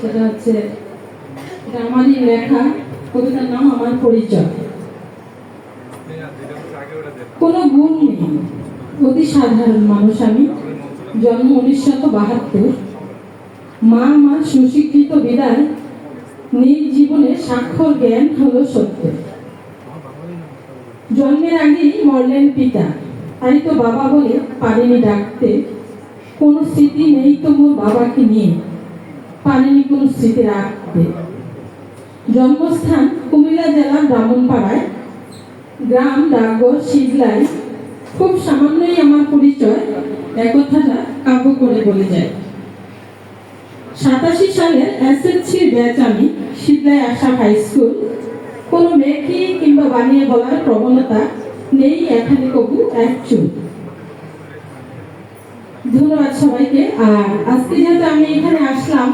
সেটা হচ্ছে এটা আমারই লেখা কবিতার নাম আমার পরিচয়। গুণ নেই। অতি সাধারণ মানুষ আমি। জন্ম বাহাত্তর। মা আমার সুশিক্ষিত বিদায় নিজ জীবনে স্বাক্ষর জ্ঞান হলো সত্য। জন্মের আগেই মরলেন পিতা। তাই তো বাবা বলে পারেনি ডাকতে। কোনো স্মৃতি নেই তো মোর বাবাকে নিয়ে। পারেনি কোনো স্মৃতি রাখতে জন্মস্থান কুমিল্লা জেলার ব্রাহ্মণপাড়ায়। গ্রাম, ডাকঘর শীতলাই খুব সামান্যই আমার পরিচয়, একথাটা কাব্য করে বলে যায়। সাতাশি সালে এসএসসি ব্যাচ আমি শীতলাই আশা হাই স্কুল কোনো মেয়েকে কিংবা বানিয়ে বলার প্রবণতা নেই এখানে কবু এক চুল ধন্যবাদ সবাইকে। আর আজকে যেহেতু আমি এখানে আসলাম